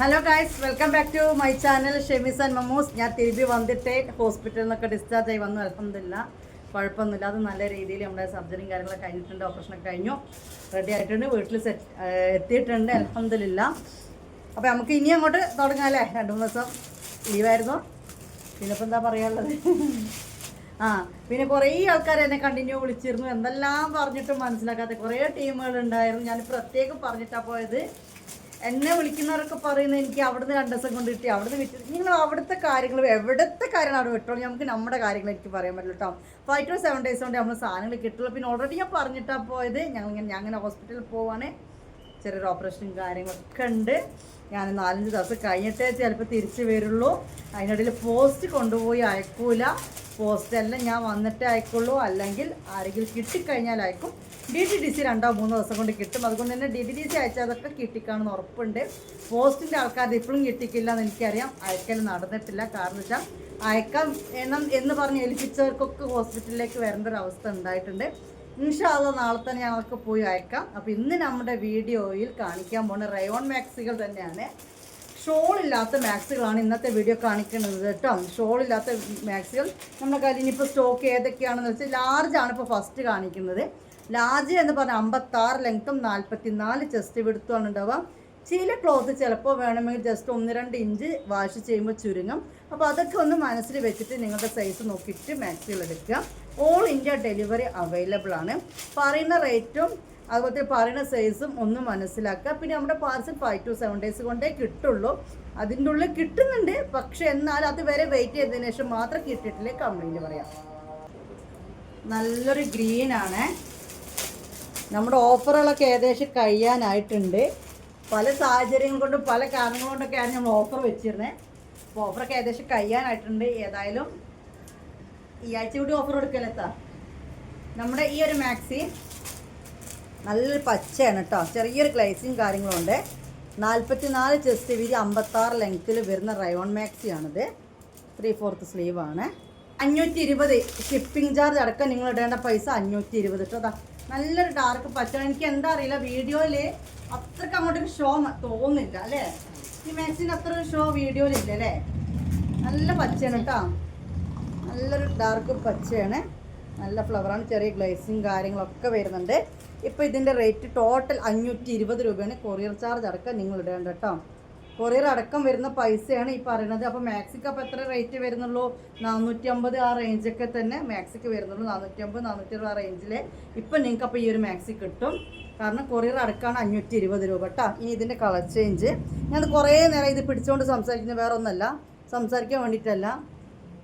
Hello guys welcome back to my channel Shemees and Mammoos ഞാൻ തിരുമ്പി വന്നിട്ട് ഹോസ്പിറ്റലിൽ നിന്നൊക്കെ ഡിസ്ചാർജ് ആയി വന്നു. അലഹമില്ല കുഴപ്പമൊന്നുമില്ല. അത് നല്ല രീതിയിൽ നമ്മുടെ സർജറിയും കാര്യങ്ങളൊക്കെ കഴിഞ്ഞിട്ടുണ്ട്. ഓപ്പറേഷനൊക്കെ കഴിഞ്ഞു. റെഡി ആയിട്ടുണ്ട്. വീട്ടിൽ സെറ്റ് എത്തിയിട്ടുണ്ട്. അലഹമില്ല അപ്പോൾ നമുക്ക് ഇനി അങ്ങോട്ട് തുടങ്ങാം അല്ലേ? രണ്ട് മൂന്ന് ദിവസം ലീവായിരുന്നു പിന്നെ ഇപ്പം എന്താ പറയാനുള്ളത്? ആ പിന്നെ കുറേ ആൾക്കാർ എന്നെ കണ്ടിന്യൂ വിളിച്ചിരുന്നു. എന്തെല്ലാം പറഞ്ഞിട്ടും മനസ്സിലാക്കാത്ത കുറേ ടീമുകൾ ഉണ്ടായിരുന്നു. ഞാൻ പ്രത്യേകം പറഞ്ഞിട്ടാണ് പോയത്. എന്നെ വിളിക്കുന്നവരൊക്കെ പറയുന്നത് എനിക്ക് അവിടുന്ന് രണ്ട് ദിവസം കൊണ്ട് കിട്ടി അവിടുന്ന് വിറ്റ് നിങ്ങൾ അവിടുത്തെ കാര്യങ്ങൾ എവിടുത്തെ കാര്യങ്ങൾ അവിടെ വിട്ടോളൂ? നമുക്ക് നമ്മുടെ കാര്യങ്ങൾ എനിക്ക് പറയാൻ പറ്റില്ല കേട്ടോ. ഫൈവ് ടു സെവൻ ഡേയ്സ് കൊണ്ട് നമ്മൾ സാധനങ്ങൾ കിട്ടുള്ളൂ പിന്നെ ഓൾറെഡി ഞാൻ പറഞ്ഞിട്ടാണ് പോയത്. ഞങ്ങൾ ഞാൻ അങ്ങനെ ഹോസ്പിറ്റലിൽ പോവാണ്. ചെറിയൊരു ഓപ്പറേഷനും കാര്യങ്ങളൊക്കെ ഉണ്ട്. ഞാൻ നാലഞ്ച് ദിവസം കഴിഞ്ഞിട്ടേ ചിലപ്പോൾ തിരിച്ചു വരുള്ളൂ. അതിനിടയിൽ പോസ്റ്റ് കൊണ്ടുപോയി അയക്കൂല. പോസ്റ്റ് എല്ലാം ഞാൻ വന്നിട്ടേ അയക്കുള്ളൂ. അല്ലെങ്കിൽ ആരെങ്കിലും കിട്ടിക്കഴിഞ്ഞാൽ അയക്കും. ഡി ടി ഡി സി രണ്ടോ മൂന്നോ ദിവസം കൊണ്ട് കിട്ടും. അതുകൊണ്ട് തന്നെ ഡി ടി ഡി സി അയച്ചതൊക്കെ കിട്ടിക്കാണെന്ന് ഉറപ്പുണ്ട്. പോസ്റ്റിന്റെ ആൾക്കാർ ഇപ്പോഴും കിട്ടിക്കില്ല എന്ന് എനിക്കറിയാം. അയക്കൽ നടന്നിട്ടില്ല. കാരണം വെച്ചാൽ അയക്കാം എണ്ണം എന്ന് പറഞ്ഞ് ഏൽപ്പിച്ചവർക്കൊക്കെ ഹോസ്പിറ്റലിലേക്ക് വരേണ്ട ഒരു അവസ്ഥ ഉണ്ടായിട്ടുണ്ട്. ഇൻഷാല്ല നാളെ തന്നെ ഞങ്ങൾക്ക് പോയി അയക്കാം. അപ്പോൾ ഇന്ന് നമ്മുടെ വീഡിയോയിൽ കാണിക്കാൻ പോകുന്ന റയോൺ മാക്സികൾ തന്നെയാണ്. ഷോൾ ഇല്ലാത്ത മാക്സുകളാണ് ഇന്നത്തെ വീഡിയോ കാണിക്കുന്നത് കേട്ടോ. ഷോൾ ഇല്ലാത്ത മാക്സുകൾ. നമ്മുടെ കയ്യിൽ ഇനിയിപ്പോൾ സ്റ്റോക്ക് ഏതൊക്കെയാണെന്ന് വെച്ചാൽ ലാർജാണ് ഇപ്പോൾ ഫസ്റ്റ് കാണിക്കുന്നത്. ലാർജ് എന്ന് പറഞ്ഞാൽ അമ്പത്താറ് ലെങ്ത്തും നാൽപ്പത്തി നാല് ചെസ്റ്റ് വിടുത്തുമാണ് ഉണ്ടാവുക. ചില ക്ലോത്ത് ചിലപ്പോൾ വേണമെങ്കിൽ ജസ്റ്റ് ഒന്ന് രണ്ട് ഇഞ്ച് വാഷ് ചെയ്യുമ്പോൾ ചുരുങ്ങും. അപ്പോൾ അതൊക്കെ ഒന്ന് മനസ്സിൽ വെച്ചിട്ട് നിങ്ങളുടെ സൈസ് നോക്കിയിട്ട് മാക്സികൾ എടുക്കുക. ഓൾ ഇന്ത്യ ഡെലിവറി അവൈലബിൾ ആണ്. പറയുന്ന റേറ്റും അതുപോലെ പറയുന്ന സൈസും ഒന്ന് മനസ്സിലാക്കുക. പിന്നെ നമ്മുടെ parcel five to seven days കൊണ്ടേ കിട്ടുള്ളൂ. അതിന്റെ ഉള്ളിൽ കിട്ടുന്നുണ്ട്. പക്ഷെ എന്നാൽ അത് വരെ വെയിറ്റ് ചെയ്തതിനു ശേഷം മാത്രം കിട്ടിയിട്ടില്ലേ? കംപ്ലൈന്റ് പറയാം. നല്ലൊരു ഗ്രീൻ ആണ്. നമ്മുടെ ഓഫറുകളൊക്കെ ഏകദേശം കഴിയാനായിട്ടുണ്ട്. പല സാഹചര്യങ്ങൾ കൊണ്ടും പല കാരണങ്ങൾ കൊണ്ടൊക്കെയാണ് നമ്മൾ ഓഫർ വെച്ചിരുന്നത് അപ്പോൾ ഓഫറൊക്കെ ഏകദേശം കഴിയാനായിട്ടുണ്ട്. ഏതായാലും ഈ ആഴ്ച കൂടി ഓഫർ കൊടുക്കലെത്താ നമ്മുടെ ഈ ഒരു മാക്സി നല്ലൊരു പച്ചയാണ് കേട്ടോ ചെറിയൊരു ഗ്ലേസിങ് കാര്യങ്ങളുണ്ട്. നാൽപ്പത്തി നാല് ചെസ്റ്റ് വീതി അമ്പത്താറ് ലെങ്ത്തിൽ വരുന്ന റയോൺ മാക്സിയാണിത്. ത്രീ ഫോർത്ത് സ്ലീവാണ് അഞ്ഞൂറ്റി ഇരുപത് ഷിപ്പിംഗ് ചാർജ് അടക്കം നിങ്ങൾ ഇടേണ്ട പൈസ അഞ്ഞൂറ്റി ഇരുപത് കേട്ടോ നല്ലൊരു ഡാർക്ക് പച്ച എനിക്ക് എന്താ അറിയില്ല വീഡിയോയിൽ അത്രയ്ക്ക് അങ്ങോട്ടൊരു ഷോ തോന്നുന്നില്ല അല്ലേ? ഈ മാക്സിന്റെ അത്ര ഒരു ഷോ വീഡിയോയിലില്ല അല്ലേ? നല്ല പച്ചയാണ് കേട്ടോ. നല്ലൊരു ഡാർക്ക് പച്ചയാണ്. നല്ല ഫ്ലവറാണ് ചെറിയ ഗ്ലേസിങ് കാര്യങ്ങളൊക്കെ വരുന്നുണ്ട്. ഇപ്പോൾ ഇതിന്റെ റേറ്റ് ടോട്ടൽ അഞ്ഞൂറ്റി ഇരുപത് രൂപയാണ്. കൊറിയർ ചാർജ് അടക്കം നിങ്ങൾ ഇടേണ്ട കേട്ടോ. കൊറിയർ അടക്കം വരുന്ന പൈസയാണ് ഈ പറയുന്നത്. അപ്പോൾ മാക്സിക്ക് അപ്പോൾ എത്ര റേറ്റ് വരുന്നുള്ളൂ? നാനൂറ്റി അമ്പത് ആ റേഞ്ചൊക്കെ തന്നെ മാക്സിക്ക് വരുന്നുള്ളൂ. നാനൂറ്റി അമ്പത് നാനൂറ്റി അറുപത് ആ റേഞ്ചിൽ ഇപ്പം നിങ്ങൾക്ക് അപ്പോൾ ഈ ഒരു മാക്സി കിട്ടും. കാരണം കൊറിയർ അടക്കാണ് അഞ്ഞൂറ്റി ഇരുപത് രൂപ കേട്ടോ ഇനി ഇതിന്റെ കളർ ചേഞ്ച് ഞാൻ കുറേ നേരം ഇത് പിടിച്ചുകൊണ്ട് സംസാരിക്കുന്നത് വേറെ ഒന്നല്ല സംസാരിക്കാൻ വേണ്ടിയിട്ടല്ല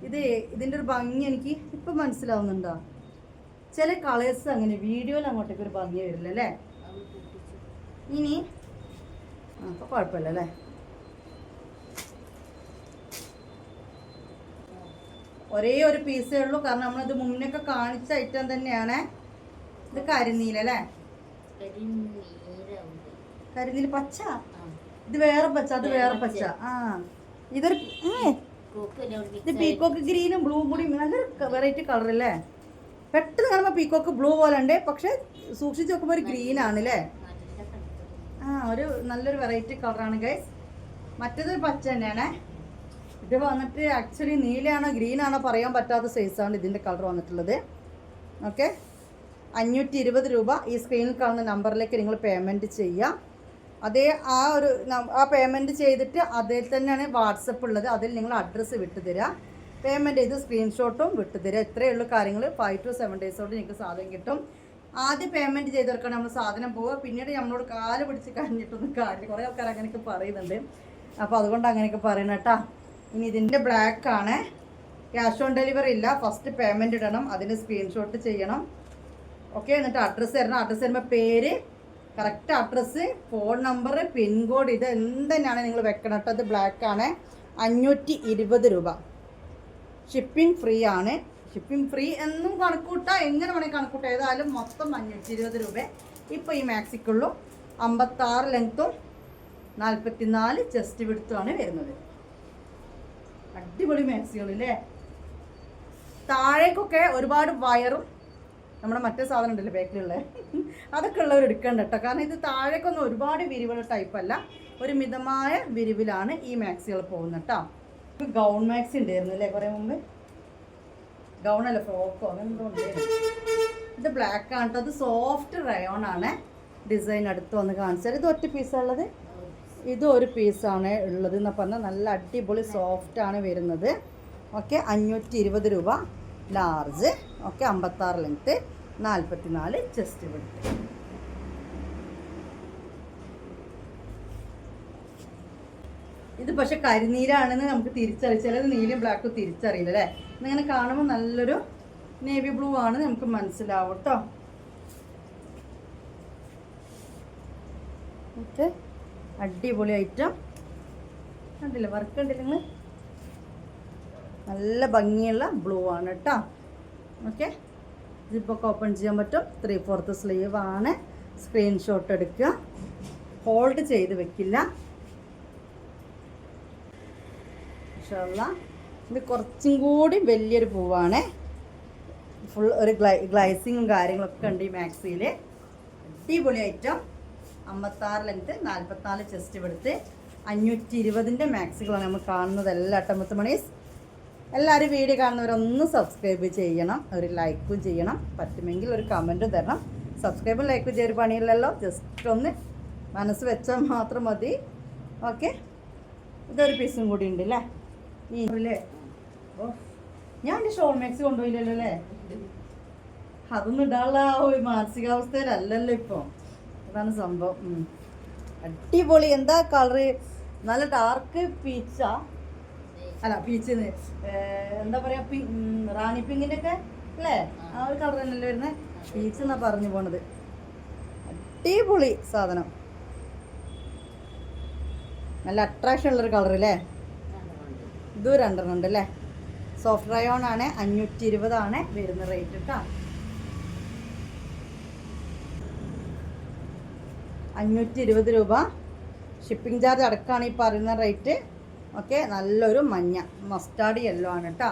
ഇത് ഇതിന്റെ ഒരു ഭംഗി എനിക്ക് ഇപ്പം മനസ്സിലാവുന്നുണ്ടോ? ചില കളേഴ്സ് അങ്ങനെ വീഡിയോയിൽ അങ്ങോട്ടേക്ക് ഒരു ഭംഗി വരില്ല അല്ലേ ഇനി അപ്പോൾ കുഴപ്പമില്ല അല്ലേ ഒരേ ഒരു പീസേ ഉള്ളൂ. കാരണം നമ്മളിത് മുന്നൊക്കെ കാണിച്ച ഐറ്റം തന്നെയാണ്. ഇത് കരിനീല അല്ലേ? കരിനീല പച്ച? ഇത് വേറെ പച്ച അത് വേറെ പച്ച. ആ. ഇതൊരു ഇത് പീക്കോക്ക് ഗ്രീനും ബ്ലൂ കൂടി നല്ലൊരു വെറൈറ്റി കളർ അല്ലേ? പെട്ടെന്ന് കാണുമ്പോൾ പീക്കോക്ക് ബ്ലൂ പോലെ ഉണ്ട്. പക്ഷെ സൂക്ഷിച്ച് നോക്കുമ്പോൾ ഒരു ഗ്രീൻ ആണ് അല്ലേ ആ ഒരു നല്ലൊരു വെറൈറ്റി കളറാണ് ഗൈസ് മറ്റേതൊരു പച്ച തന്നെയാണ്. ഇത് വന്നിട്ട് ആക്ച്വലി നീലയാണോ ഗ്രീൻ ആണോ പറയാൻ പറ്റാത്ത സൈസാണ് ഇതിന്റെ കളർ വന്നിട്ടുള്ളത്. ഓക്കെ അഞ്ഞൂറ്റി ഇരുപത് രൂപ ഈ സ്ക്രീനിൽ കാണുന്ന നമ്പറിലേക്ക് നിങ്ങൾ പേയ്മെന്റ് ചെയ്യാം. അതേ ആ ഒരു ആ പേയ്മെന്റ് ചെയ്തിട്ട് അതിൽ തന്നെയാണ് വാട്സപ്പ് ഉള്ളത്. അതിൽ നിങ്ങൾ അഡ്രസ്സ് വിട്ടുതരാം. പേയ്മെന്റ് ചെയ്ത് സ്ക്രീൻഷോട്ടും വിട്ടുതരാം. ഇത്രയേ ഉള്ളൂ കാര്യങ്ങൾ. ഫൈവ് ടു സെവൻ കൊണ്ട് നിങ്ങൾക്ക് സാധനം കിട്ടും. ആദ്യം പേയ്മെന്റ് ചെയ്തവർക്കാണ് നമ്മൾ സാധനം പോവുക. പിന്നീട് നമ്മളോട് കാൽ പിടിച്ച് കഴിഞ്ഞിട്ടൊന്നും കാര്യം കുറേ ആൾക്കാർ അങ്ങനെയൊക്കെ പറയുന്നുണ്ട്. അപ്പോൾ അതുകൊണ്ട് അങ്ങനെയൊക്കെ പറയണം കേട്ടോ. ഇനി ഇതിന്റെ ബ്ലാക്ക് ആണ്. ക്യാഷ് ഓൺ ഡെലിവറി ഇല്ല. ഫസ്റ്റ് പേയ്മെന്റ് ഇടണം. അതിന് സ്ക്രീൻഷോട്ട് ചെയ്യണം. ഓക്കെ എന്നിട്ട് അഡ്രസ്സ് തരണം. അഡ്രസ്സ് തരുമ്പോൾ പേര് correct address phone number pincode ഇത് എന്തെന്നാണ് നിങ്ങൾ വെക്കണം കേട്ടോ ബ്ലാക്ക് ആണ്. അഞ്ഞൂറ്റി ഇരുപത് രൂപ. ഷിപ്പിംഗ് ഫ്രീ ആണ്. ഷിപ്പിംഗ് ഫ്രീ എന്നും കണക്കൂട്ടാം. എങ്ങനെ വേണമെങ്കിൽ കണക്കൂട്ടാം. ഏതായാലും മൊത്തം അഞ്ഞൂറ്റി ഇരുപത് രൂപ. ഇപ്പോൾ ഈ മാക്സിക്കുള്ളൂ അമ്പത്താറ് ലെങ്ത്തും നാൽപ്പത്തി നാല് ചെസ്റ്റ് വിടുത്തുമാണ് വരുന്നത്. അടിപൊളി മാക്സികൾ അല്ലേ താഴേക്കൊക്കെ ഒരുപാട് വയറും നമ്മുടെ മറ്റേ സാധനം ഉണ്ടല്ലോ ബാക്കിലുള്ള. അതൊക്കെ ഉള്ളവർ എടുക്കേണ്ട കേട്ടോ കാരണം ഇത് താഴേക്കൊന്നും ഒരുപാട് വിരിവുള്ള ടൈപ്പ് അല്ല. ഒരു മിതമായ വിരിവിലാണ് ഈ മാക്സികൾ പോകുന്നത് കേട്ടോ ഗൗൺ മാക്സി ഉണ്ടായിരുന്നു അല്ലേ കുറേ മുമ്പ്? ഗൗൺ അല്ല ഫ്രോക്കോ അങ്ങനെ ഉണ്ടായിരുന്നു. ഇത് ബ്ലാക്ക് ആണ് കേട്ടോ അത് സോഫ്റ്റ് റയോൺ ആണ്. ഡിസൈൻ അടുത്ത് വന്ന് കാണിച്ചാൽ ഇത് ഒറ്റ പീസാണ് ഉള്ളത് ഇത് ഒരു പീസാണ് ഉള്ളത് എന്ന് പറഞ്ഞാൽ നല്ല അടിപൊളി സോഫ്റ്റ് ആണ് വരുന്നത്. ഓക്കെ അഞ്ഞൂറ്റി ഇരുപത് രൂപ ലാർജ് ഓക്കെ അമ്പത്താറ് ലെങ്ത്ത് നാൽപ്പത്തി നാല് ചെസ്റ്റ് വെടുത്ത് ഇത് പക്ഷെ കരിനീരാണെന്ന് നമുക്ക് തിരിച്ചറിയാം. ചിലത് നീലും ബ്ലാക്കും തിരിച്ചറിയില്ല അല്ലേ? ഇന്നിങ്ങനെ കാണുമ്പോൾ നല്ലൊരു നേവി ബ്ലൂ ആണ് നമുക്ക് മനസ്സിലാവും കേട്ടോ ഓക്കെ അടിപൊളി ഐറ്റം കണ്ടില്ല വർക്ക് കണ്ടില്ല നല്ല ഭംഗിയുള്ള ബ്ലൂ ആണ് കേട്ടോ ഓക്കെ ഇതിപ്പോൾ ഓപ്പൺ ചെയ്യാൻ പറ്റും. ത്രീ ഫോർത്ത് സ്ലീവ് ആണ്. സ്ക്രീൻഷോട്ട് എടുക്കുക. ഹോൾഡ് ചെയ്ത് വെക്കില്ല. ഇത് കുറച്ചും കൂടി വലിയൊരു പൂവാണ്. ഫുൾ ഒരു ഗ്ലൈ ഗ്ലൈസിങ്ങും കാര്യങ്ങളൊക്കെ ഉണ്ട് ഈ മാക്സിയിൽ അടിപൊളി ഐറ്റം അമ്പത്താറ് ലെങ്ത്ത് നാൽപ്പത്തിനാല് ചെസ്റ്റ് എടുത്ത് അഞ്ഞൂറ്റി ഇരുപതിന്റെ മാക്സികളാണ് നമ്മൾ കാണുന്നത് എല്ലാ അട്ടമ്പത്ത് മണീസ് എല്ലാവരും വീഡിയോ കാണുന്നവരൊന്ന് സബ്സ്ക്രൈബ് ചെയ്യണം ഒരു ലൈക്കും ചെയ്യണം. പറ്റുമെങ്കിൽ ഒരു കമന്റും തരണം. സബ്സ്ക്രൈബും ലൈക്കും ചെയ്യൊരു പണിയില്ലല്ലോ. ജസ്റ്റ് ഒന്ന് മനസ്സ് വെച്ചാൽ മാത്രം മതി. ഓക്കെ ഇതൊരു പീസും കൂടി ഉണ്ട് അല്ലേ ഈ ഞാൻ എന്റെ ഷോൾ മാക്സ് കൊണ്ടുപോയില്ലല്ലോ അല്ലേ? അതൊന്നും ഇടാനുള്ള ആ ഒരു മാനസികാവസ്ഥയിലല്ലല്ലോ ഇപ്പോൾ അതാണ് സംഭവം. അടിപൊളി. എന്താ കളറ് നല്ല ഡാർക്ക് പീച്ച അല്ല പീച്ച് എന്താ പറയാ റാണി പിങ്കിന്റെ ഒക്കെ അല്ലേ? ആ ഒരു കളർ തന്നെയല്ലേ വരുന്നത് പീച്ച് എന്നാ പറഞ്ഞു പോണത്. അടിപൊളി സാധനം. നല്ല അട്രാക്ഷൻ ഉള്ളൊരു കളർ അല്ലേ? ഇതും രണ്ടെണ്ണം ഉണ്ട് അല്ലേ സോഫ്റ്റ് റയോൺ ആണ് അഞ്ഞൂറ്റി ഇരുപതാണ് വരുന്ന റേറ്റ് കേട്ടോ അഞ്ഞൂറ്റി ഇരുപത് രൂപ. ഷിപ്പിംഗ് ചാർജ് അടക്കമാണ് ഈ പറയുന്ന റേറ്റ് ഓക്കെ നല്ലൊരു മഞ്ഞ. മസ്റ്റാർഡ് യെല്ലോ ആണ് കേട്ടോ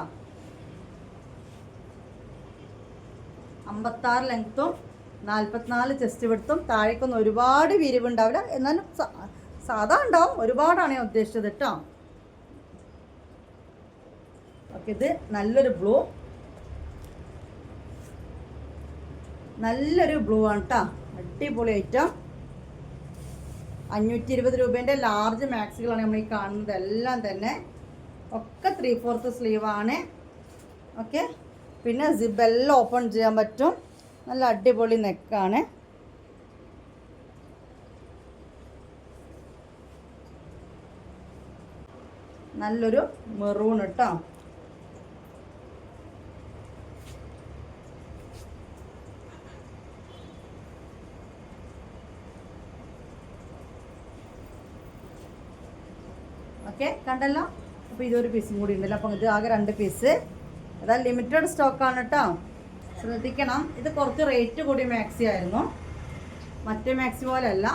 അമ്പത്താറ് ലെങ്ത്തും നാൽപ്പത്തിനാല് ചെസ്റ്റ് വിടുത്തും താഴേക്കൊന്നും ഒരുപാട് വിരിവുണ്ടാവില്ല. എന്നാലും സാധാ ഉണ്ടാവും. ഒരുപാടാണ് ഞാൻ ഉദ്ദേശിച്ചത് കേട്ടോ ഓക്കെ ഇത് നല്ലൊരു ബ്ലൂ നല്ലൊരു ബ്ലൂ ആണ് കേട്ടോ അടിപൊളി ഐറ്റം അഞ്ഞൂറ്റി ഇരുപത് രൂപേന്റെ ലാർജ് മാക്സികളാണ് നമ്മൾ ഈ കാണുന്നത്. എല്ലാം തന്നെ ഒക്കെ ത്രീ ഫോർത്ത് സ്ലീവാണ് ഓക്കെ പിന്നെ സിബ് എല്ലാം ഓപ്പൺ ചെയ്യാൻ പറ്റും. നല്ല അടിപൊളി നെക്കാണ് നല്ലൊരു മെറൂൺ കേട്ടോ ഓക്കെ കണ്ടല്ലോ? അപ്പോൾ ഇതൊരു പീസും കൂടി ഉണ്ടല്ലോ. അപ്പം ഇത് ആകെ രണ്ട് പീസ് അതാ ലിമിറ്റഡ് സ്റ്റോക്കാണ് കേട്ടോ ശ്രദ്ധിക്കണം. ഇത് കുറച്ച് റേറ്റ് കൂടി മാക്സി ആയിരുന്നു. മറ്റേ മാക്സി പോലെ അല്ല.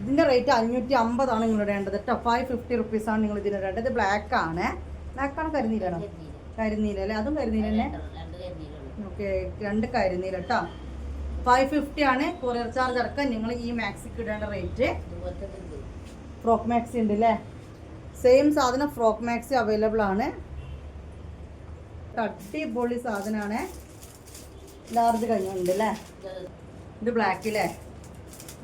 ഇതിന്റെ റേറ്റ് അഞ്ഞൂറ്റി അമ്പതാണ് നിങ്ങൾ ഇടേണ്ടത് കേട്ടോ ഫൈവ് ഫിഫ്റ്റി റുപ്പീസാണ് നിങ്ങൾ ഇതിന് ഇടേണ്ടത്. ഇത് ബ്ലാക്ക് ആണ്. ബ്ലാക്ക് ആണ് കരിനീലാണോ കരിനീല അല്ലേ? അതും കരിനീല തന്നെ ഓക്കെ രണ്ട് കരിനീല കേട്ടോ ഫൈവ് ഫിഫ്റ്റി ആണ് കൊറിയർ ചാർജ് അടക്കം. നിങ്ങൾ ഈ മാക്സിക്ക് ഇടേണ്ട റേറ്റ് ഫ്രോക്ക് മാക്സി ഉണ്ട് അല്ലേ സെയിം സാധനം ഫ്രോക്ക് മാക്സി അവൈലബിൾ ആണ്. അടിപൊളി സാധനമാണ് ലാർജ് കഴിഞ്ഞുണ്ട് അല്ലേ ഇത് ബ്ലാക്ക് അല്ലേ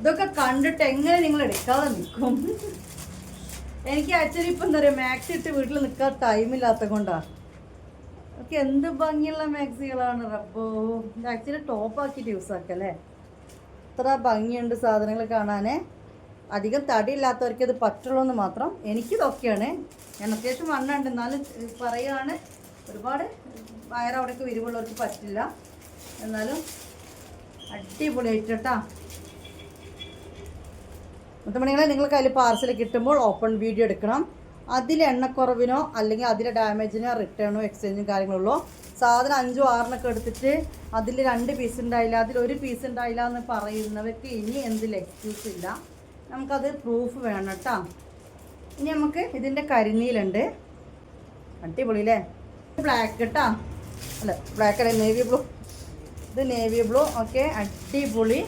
ഇതൊക്കെ കണ്ടിട്ട് എങ്ങനെ നിങ്ങൾ എടുക്കാതെ നിൽക്കും? എനിക്ക് ആക്ച്വലി ഇപ്പം എന്താ പറയുക മാക്സി ഇട്ട് വീട്ടിൽ നിൽക്കാൻ ടൈമില്ലാത്ത കൊണ്ടാണ് ഒക്കെ എന്ത് ഭംഗിയുള്ള മാക്സികളാണ് റബ്ബോ. ഇത് ആക്ച്വലി ടോപ്പ് ആക്കിയിട്ട് യൂസ് ആക്കല്ലേ ഇത്ര ഭംഗിയുണ്ട് സാധനങ്ങൾ കാണാൻ അധികം തടിയില്ലാത്തവർക്ക് ഇത് പറ്റുള്ളൂ എന്ന് മാത്രം എനിക്കിതൊക്കെയാണ് ഞാൻ അത്യാവശ്യം വണ്ണുണ്ട് എന്നാലും പറയുകയാണ് ഒരുപാട് വയറവിടേക്ക് വിരിവുള്ളവർക്ക് പറ്റില്ല. എന്നാലും അടിപൊളിയായിട്ട്. കേട്ടോ മുത്തമണികളെ നിങ്ങൾ കയ്യിൽ പാർസൽ കിട്ടുമ്പോൾ ഓപ്പൺ വീഡിയോ എടുക്കണം. അതിൽ എണ്ണക്കുറവിനോ അല്ലെങ്കിൽ അതിലെ ഡാമേജിനോ റിട്ടേണോ എക്സ്ചേഞ്ചും കാര്യങ്ങളുള്ളൂ സാധനം അഞ്ചോ ആറിനൊക്കെ എടുത്തിട്ട് അതിൽ രണ്ട് പീസ് ഉണ്ടായില്ല അതിൽ ഒരു പീസ് ഉണ്ടായില്ല എന്ന് പറയുന്നവർക്ക് ഇനി എന്തിൽ എക്സ്ക്യൂസ് ഇല്ല. നമുക്കത് പ്രൂഫ് വേണം കേട്ടോ. ഇനി നമുക്ക് ഇതിന്റെ കരിനീലുണ്ട്. അടിപൊളി അല്ലേ ബ്ലാക്ക് കേട്ടോ. അല്ല ബ്ലാക്ക് അല്ല നേവി ബ്ലൂ ഇത് നേവി ബ്ലൂ ഓക്കെ അടിപൊളി.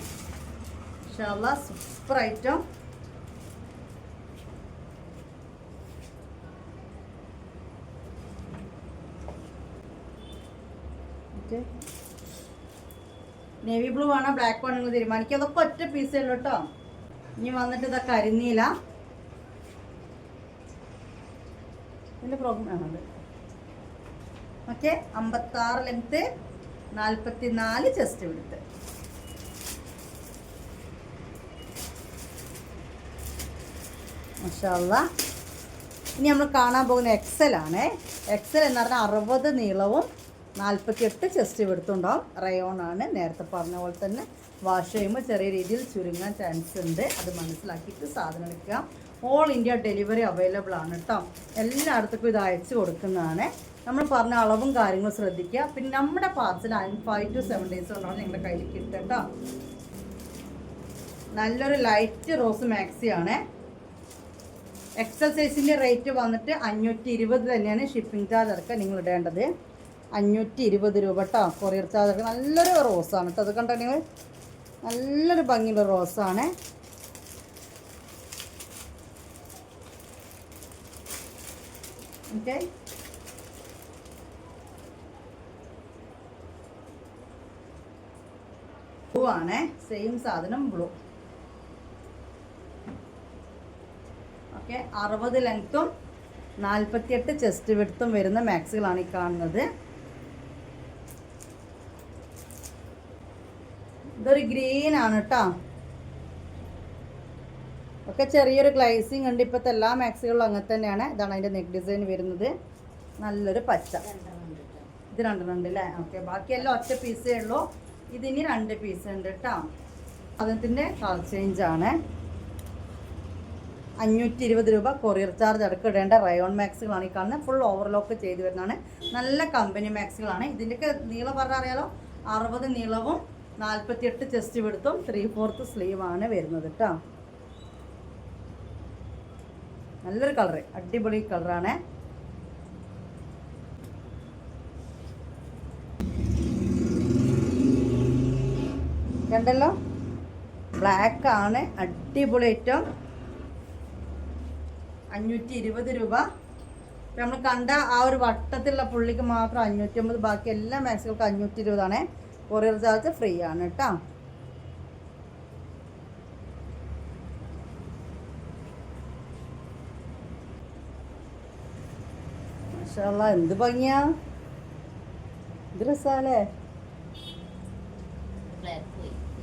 ഷവ സൂപ്പർ ഐറ്റം നേവി ബ്ലൂ ആണോ ബ്ലാക്ക് ആണെന്ന് തീരുമാനിക്കും. അതൊക്കെ ഒറ്റ പീസേ ഉള്ളൂ കേട്ടോ. ഇനി വന്നിട്ട് ഇതൊക്കെ അരിഞ്ഞില്ല ഇതിന്റെ പ്രോബ്ലം ആണത്. ഓക്കെ അമ്പത്താറ് ലെങ്ത്ത് നാൽപ്പത്തി നാല് ചെസ്റ്റ് എടുത്ത് മഷാല്ല ഇനി നമ്മൾ കാണാൻ പോകുന്ന എക്സൽ ആണ്. എക്സൽ എന്ന് പറഞ്ഞാൽ അറുപത് നീളവും നാൽപ്പത്തിയെട്ട് ചെസ്റ്റ് എടുത്തുണ്ടാവും റയോൺ ആണ് നേരത്തെ പറഞ്ഞ പോലെ തന്നെ. വാഷ് ചെയ്യുമ്പോൾ ചെറിയ രീതിയിൽ ചുരുങ്ങാൻ ചാൻസ് ഉണ്ട്. അത് മനസ്സിലാക്കിയിട്ട് സാധനം എടുക്കുക. ഓൾ ഇന്ത്യ ഡെലിവറി അവൈലബിൾ ആണ് കേട്ടോ എല്ലായിടത്തേക്കും ഇത് അയച്ചു കൊടുക്കുന്നതാണ്. നമ്മൾ പറഞ്ഞ അളവും കാര്യങ്ങളും ശ്രദ്ധിക്കുക. പിന്നെ നമ്മുടെ parcel five to seven days കൊണ്ടാണ് ഞങ്ങളുടെ കയ്യിൽ കിട്ടുക കേട്ടോ നല്ലൊരു ലൈറ്റ് റോസ് മാക്സി ആണ്. എക്സൽ സൈസിന്റെ റേറ്റ് വന്നിട്ട് അഞ്ഞൂറ്റി ഇരുപത് തന്നെയാണ് ഷിപ്പിംഗ് ചാർജ് അടക്കം നിങ്ങൾ ഇടേണ്ടത്. അഞ്ഞൂറ്റി ഇരുപത് രൂപ കേട്ടോ കൊറിയർ ചാർജ് അടക്കം നല്ലൊരു റോസാണ് കേട്ടോ അത് കണ്ടോ നല്ലൊരു ഭംഗിയുള്ള റോസാണ്. ഓക്കെ. ബ്ലൂ ആണ് സെയിം സാധനം ബ്ലൂ. ഓക്കെ. അറുപത് ലെങ്ത്തും നാൽപ്പത്തിയെട്ട് ചെസ്റ്റ് വിടുത്തും വരുന്ന മാക്സുകളാണ് ഈ കാണുന്നത് ഇതൊരു ആണ് കേട്ടോ ഒക്കെ ചെറിയൊരു ഗ്ലൈസിങ് ഉണ്ട് ഇപ്പോഴത്തെ എല്ലാ മാക്സികളും അങ്ങനെ തന്നെയാണ്. ഇതാണ് അതിന്റെ നെക്ക് ഡിസൈൻ വരുന്നത്. നല്ലൊരു പച്ച. ഇത് രണ്ടെണ്ണം അല്ലേ ഓക്കെ ബാക്കിയെല്ലാം ഒറ്റ പീസേ ഉള്ളൂ. ഇതിന് രണ്ട് പീസ് ഉണ്ട് കേട്ടോ അതിന്റെ കളർ ചേഞ്ച് ആണ്. അഞ്ഞൂറ്റി ഇരുപത് രൂപ കൊറിയർ ചാർജ് അടക്കം ഇടേണ്ട റയോൺ മാക്സുകളാണ് ഈ കാണുന്നത് ഫുൾ ഓവർലോക്ക് ചെയ്ത് വരുന്നതാണ്. നല്ല കമ്പനി മാക്സുകളാണ് ഇതിന്റെയൊക്കെ നീളം പറഞ്ഞാൽ അറിയാലോ? അറുപത് നീളവും നാൽപ്പത്തിയെട്ട് ചെസ്റ്റ് വിടുത്തും ത്രീ ഫോർത്ത് സ്ലീവ് ആണ് വരുന്നത് കേട്ടോ നല്ലൊരു കളറ് അടിപൊളി കളറാണ് കണ്ടല്ലോ? ബ്ലാക്ക് ആണ് അടിപൊളി ഐറ്റം അഞ്ഞൂറ്റി ഇരുപത് രൂപ നമ്മൾ കണ്ട ആ ഒരു വട്ടത്തിലുള്ള പുള്ളിക്ക് മാത്രം അഞ്ഞൂറ്റി അമ്പത് ബാക്കി എല്ലാ മാക്സുകൾക്കും അഞ്ഞൂറ്റി ഇരുപതാണ് കൊറിയർ ചാർജ് ഫ്രീ ആണ് കേട്ടോ എന്ത് ഭംഗിയാ. ഇത് രസാലേ.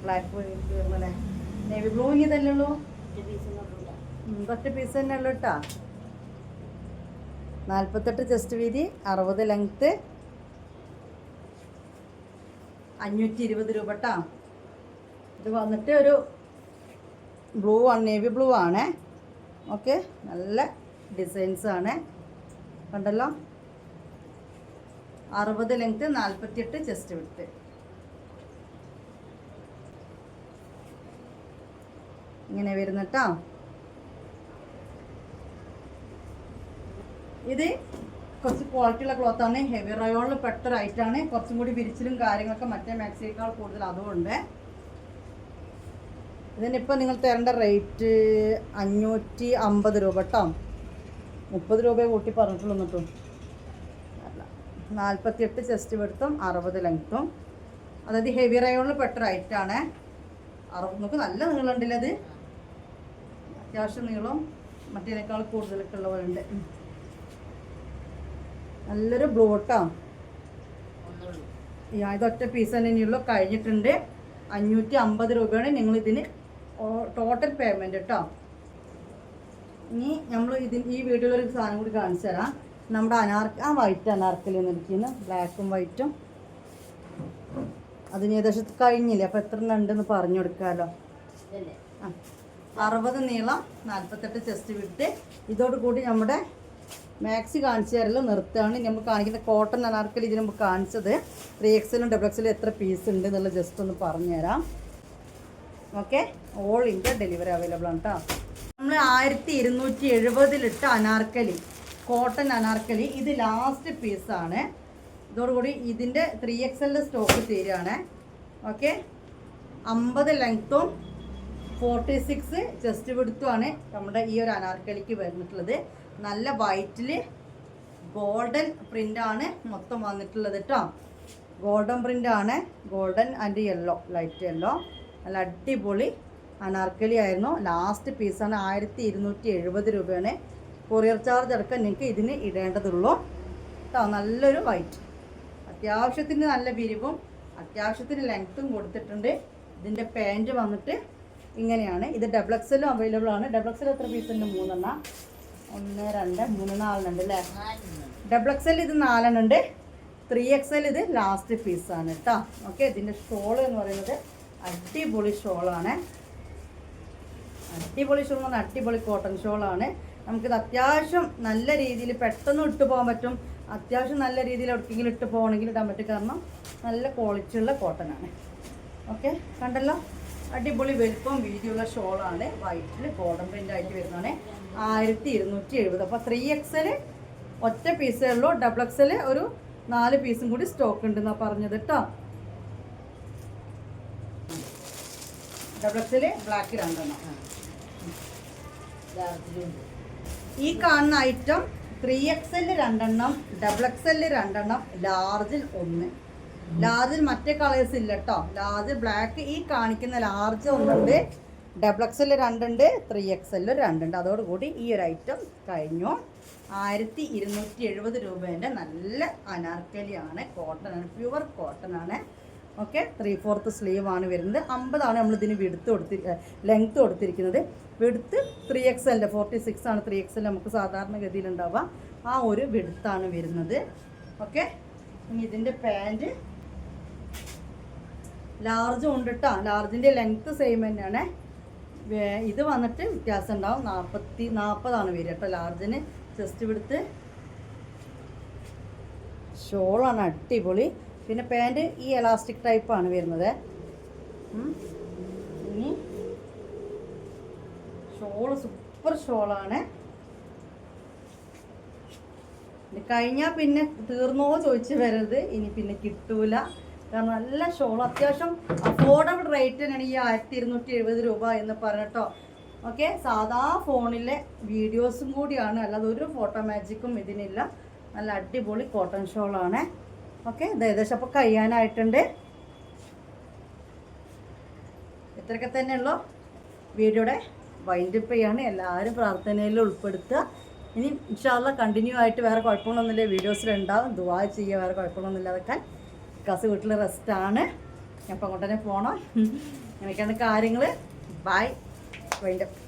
ബ്ലാക്ക് നേവി ബ്ലൂ ഇനി തന്നെ ഉള്ളൂ? ഒറ്റ പീസ് തന്നെ ഉള്ളു കേട്ടോ നാൽപ്പത്തെട്ട് ചെസ്റ്റ് വീതി അറുപത് ലെങ്ത്ത് അഞ്ഞൂറ്റി ഇരുപത് രൂപ കേട്ടോ ഇത് വന്നിട്ട് ഒരു ബ്ലൂ ആണ് നേവി ബ്ലൂ ആണ്. ഓക്കെ. നല്ല ഡിസൈൻസ് ആണ്. കണ്ടല്ലോ? അറുപത് ലെങ്ത്ത് നാൽപ്പത്തിയെട്ട് ചെസ്റ്റ് വിട്ട് ഇങ്ങനെ വരുന്നട്ടോ. ഇത് കുറച്ച് ക്വാളിറ്റി ഉള്ള ക്ലോത്ത് ആണ്. ഹെവി റയോണിൽ പെട്ട റൈറ്റാണ് കുറച്ചും കൂടി വിരിച്ചിലും കാര്യങ്ങളൊക്കെ മറ്റേ മാക്സിയേക്കാൾ കൂടുതൽ അതുകൊണ്ട് ഇതിനിപ്പോൾ നിങ്ങൾ തരേണ്ട റേറ്റ് അഞ്ഞൂറ്റി അമ്പത് രൂപ കേട്ടോ. മുപ്പത് രൂപയെ കൂട്ടി പറഞ്ഞിട്ടുള്ളൂ എന്നിട്ടും. അല്ല നാൽപ്പത്തിയെട്ട് ചെസ്റ്റ് വെടുത്തും അറുപത് ലെങ്ത്തും അതായത് ഹെവി റയോണിൽ പെട്ട റൈറ്റാണ് അറുപത് നമുക്ക് നല്ല നീളമുണ്ടല്ലത് അത് അത്യാവശ്യം നീളം മറ്റേതിനേക്കാൾ കൂടുതലൊക്കെ ഉള്ളവരുണ്ട് നല്ലൊരു ബ്ലൂ കേട്ടോ ഇതൊറ്റ പീസ് തന്നെ ഇനിയുള്ളൂ കഴിഞ്ഞിട്ടുണ്ട് അഞ്ഞൂറ്റി അമ്പത് രൂപയാണ് നിങ്ങൾ ഇതിന് ടോട്ടൽ പേയ്മെന്റ് കേട്ടോ ഇനി നമ്മൾ ഇതിന് ഈ ഒരു സാധനം കൂടി കാണിച്ചു തരാം. നമ്മുടെ അനാർക്ക് ആ വൈറ്റ് അനാർക്കലി നിൽക്കുന്നു ബ്ലാക്കും വൈറ്റും അതിന് ഏകദേശം കഴിഞ്ഞില്ലേ? അപ്പോൾ എത്ര ഉണ്ടെന്ന് പറഞ്ഞു കൊടുക്കാമല്ലോ അറുപത് നീളം നാൽപ്പത്തെട്ട് ചെസ്റ്റ് വിട്ട് ഇതോടുകൂടി നമ്മുടെ മാക്സി കാണിച്ചു തരല്ലോ നിർത്തുകയാണ് നമ്മൾ കാണിക്കുന്ന കോട്ടൺ അനാർക്കലി ഇതിന് മുമ്പ് കാണിച്ചത്. ത്രീ എക്സലും ഡബിൾ എക്സലും എത്ര പീസ് ഉണ്ട് എന്നുള്ള ജസ്റ്റ് ഒന്ന് പറഞ്ഞുതരാം. Okay all India delivery available ആണ് കേട്ടോ നമ്മൾ ആയിരത്തി ഇരുന്നൂറ്റി എഴുപതിലിട്ട അനാർക്കലി കോട്ടൺ അനാർക്കലി ഇത് ലാസ്റ്റ് പീസാണ് ഇതോടുകൂടി ഇതിന്റെ ത്രീ എക്സലിന്റെ സ്റ്റോക്ക് തീരുകയാണ് ഓക്കെ അമ്പത് ലെങ്ത്തും ഫോർട്ടി സിക്സ് ചെസ്റ്റ് വിടുത്തുമാണ് നമ്മുടെ ഈ ഒരു അനാർക്കലിക്ക് വന്നിട്ടുള്ളത്. നല്ല വൈറ്റിൽ ഗോൾഡൻ പ്രിന്റാണ് മൊത്തം വന്നിട്ടുള്ളത് കേട്ടോ ഗോൾഡൻ പ്രിന്റ് ആണ്. Golden and yellow light yellow നല്ല അടിപൊളി അനാർക്കലി ആയിരുന്നു. ലാസ്റ്റ് പീസാണ് ആയിരത്തി ഇരുന്നൂറ്റി എഴുപത് രൂപയാണ്. കൊറിയർ ചാർജ് അടക്കം നിങ്ങൾക്ക് ഇതിന് ഇടേണ്ടതുള്ളൂ. കേട്ടോ നല്ലൊരു വൈറ്റ് അത്യാവശ്യത്തിന് നല്ല വിരിവും അത്യാവശ്യത്തിന് ലെങ്ത്തും കൊടുത്തിട്ടുണ്ട്. ഇതിന്റെ പാന്റ് വന്നിട്ട് ഇങ്ങനെയാണ്. ഇത് ഡബിൾ എക്സലും അവൈലബിൾ ആണ്. ഡബിൾ എക്സൽ എത്ര പീസുണ്ട് മൂന്നെണ്ണം. ഒന്ന് രണ്ട് മൂന്ന് നാലെണ്ണുണ്ട് അല്ലേ? ഡബിൾ എക്സ് എൽ ഇത് നാലെണ്ണം ഉണ്ട്. ത്രീ എൽ ഇത് ലാസ്റ്റ് പീസാണ് കേട്ടോ ഓക്കെ ഇതിന്റെ ഷോൾ എന്ന് പറയുന്നത് അടിപൊളി ഷോളാണ് അടിപൊളി ഷോൾ എന്ന് പറഞ്ഞാൽ അടിപൊളി കോട്ടൺ ഷോളാണ് നമുക്കിത് അത്യാവശ്യം നല്ല രീതിയിൽ പെട്ടെന്ന് ഇട്ട് പോകാൻ പറ്റും. അത്യാവശ്യം നല്ല രീതിയിൽ എവിടേക്കെങ്കിലും ഇട്ട് പോകണമെങ്കിൽ ഇടാൻ പറ്റും. കാരണം നല്ല ക്വാളിറ്റി ഉള്ള കോട്ടൺ ആണ്. ഓക്കെ കണ്ടല്ലോ? അടിപൊളി വലുപ്പം വീതിയുള്ള ഷോളാണ് വൈറ്റിൽ ഗോൾഡൻ പ്രിന്റ് ആയിട്ട് വരുന്നതാണ്. ആയിരത്തി ഇരുന്നൂറ്റി എഴുപത് അപ്പോൾ ത്രീ എക്സൽ ഒറ്റ പീസേ ഉള്ളൂ. ഡബിൾ എക്സൽ ഒരു നാല് പീസും കൂടി സ്റ്റോക്ക് ഉണ്ടെന്നാണ് പറഞ്ഞത് കേട്ടോ ഡബിൾ എക്സൽ ബ്ലാക്ക് രണ്ടെണ്ണം. ഈ കാണുന്ന ഐറ്റം ത്രീ എക്സൽ രണ്ടെണ്ണം ഡബിൾ എക്സൽ രണ്ടെണ്ണം ലാർജിൽ ഒന്ന്. ലാർജിൽ മറ്റേ കളേഴ്സ് ഇല്ല കേട്ടോ ലാർജ് ബ്ലാക്ക് ഈ കാണിക്കുന്ന ലാർജ് ഒന്നുണ്ട്. ഡബിൾ എക്സൽ രണ്ടുണ്ട് ത്രീ എക്സൽ രണ്ടുണ്ട്. അതോടുകൂടി ഈ ഒരു ഐറ്റം കഴിഞ്ഞു. ആയിരത്തി ഇരുന്നൂറ്റി എഴുപത് രൂപേന്റെ നല്ല അനാർക്കലിയാണ് കോട്ടൺ ആണ് പ്യുവർ കോട്ടൺ ആണ്. ഓക്കെ ത്രീ ഫോർത്ത് സ്ലീവ് ആണ് വരുന്നത്. അമ്പതാണ് നമ്മൾ ഇതിന് വിടുത്ത് കൊടുത്തി ലെങ്ത്ത് കൊടുത്തിരിക്കുന്നത്. വിടുത്ത് ത്രീ എക്സ് എല്ലിന്റെ ഫോർട്ടി സിക്സ് ആണ് ത്രീ എക്സ് എൽ നമുക്ക് സാധാരണഗതിയിൽ ഉണ്ടാവുക. ആ ഒരു വിടുത്താണ് വരുന്നത്. ഓക്കെ ഇനി ഇതിന്റെ പാന്റ് ലാർജ് ഉണ്ട് ലാർജിന്റെ ലെങ്ത്ത് സെയിം തന്നെയാണ്. ഇത് വന്നിട്ട് വ്യത്യാസം ഉണ്ടാവും നാൽപ്പത്തി നാൽപ്പതാണ് വരിക കേട്ടോ ലാർജിന്. ജസ്റ്റ് ഇവിടുത്തെ ഷോളാണ് അടിപൊളി. പിന്നെ പാന്റ് ഈ എലാസ്റ്റിക് ടൈപ്പാണ് വരുന്നത്. ഇനി ഷോൾ സൂപ്പർ ഷോളാണ്. കഴിഞ്ഞാൽ പിന്നെ തീർന്നോ ചോദിച്ച് വരരുത്. ഇനി പിന്നെ കിട്ടൂല. കാരണം നല്ല ഷോൾ. അത്യാവശ്യം അഫോർഡബിൾ റേറ്റ് തന്നെയാണ് ഈ ആയിരത്തി ഇരുന്നൂറ്റി എഴുപത് രൂപ എന്ന് പറഞ്ഞിട്ടോ. ഓക്കെ സാധാ ഫോണിലെ വീഡിയോസും കൂടിയാണ്. അല്ലാതെ ഒരു ഫോട്ടോ മാജിക്കും ഇതിനില്ല. നല്ല അടിപൊളി കോട്ടൺ ഷോളാണ് ഓക്കെ ഇത് ഏകദേശം അപ്പോൾ കഴിയാനായിട്ടുണ്ട്. ഇത്രയൊക്കെ തന്നെയുള്ളൂ വീഡിയോയുടെ വൈൻഡപ്പ് ചെയ്യാണ്. എല്ലാവരും പ്രാർത്ഥനയിൽ ഉൾപ്പെടുത്തുക. ഇനി ഇൻഷാല്ല കണ്ടിന്യൂ ആയിട്ട് വേറെ കുഴപ്പങ്ങളൊന്നുമില്ല. വീഡിയോസിലുണ്ടാവും ദുവാ ചെയ്യുക വേറെ കുഴപ്പങ്ങളൊന്നുമില്ലാതൊക്കെ കസ് വീട്ടിൽ റെസ്റ്റാണ് ഞാൻ ഇപ്പം അങ്ങോട്ട് തന്നെ പോകണം എനിക്കാണ് കാര്യങ്ങൾ ബായ് വൈൻഡപ്പ്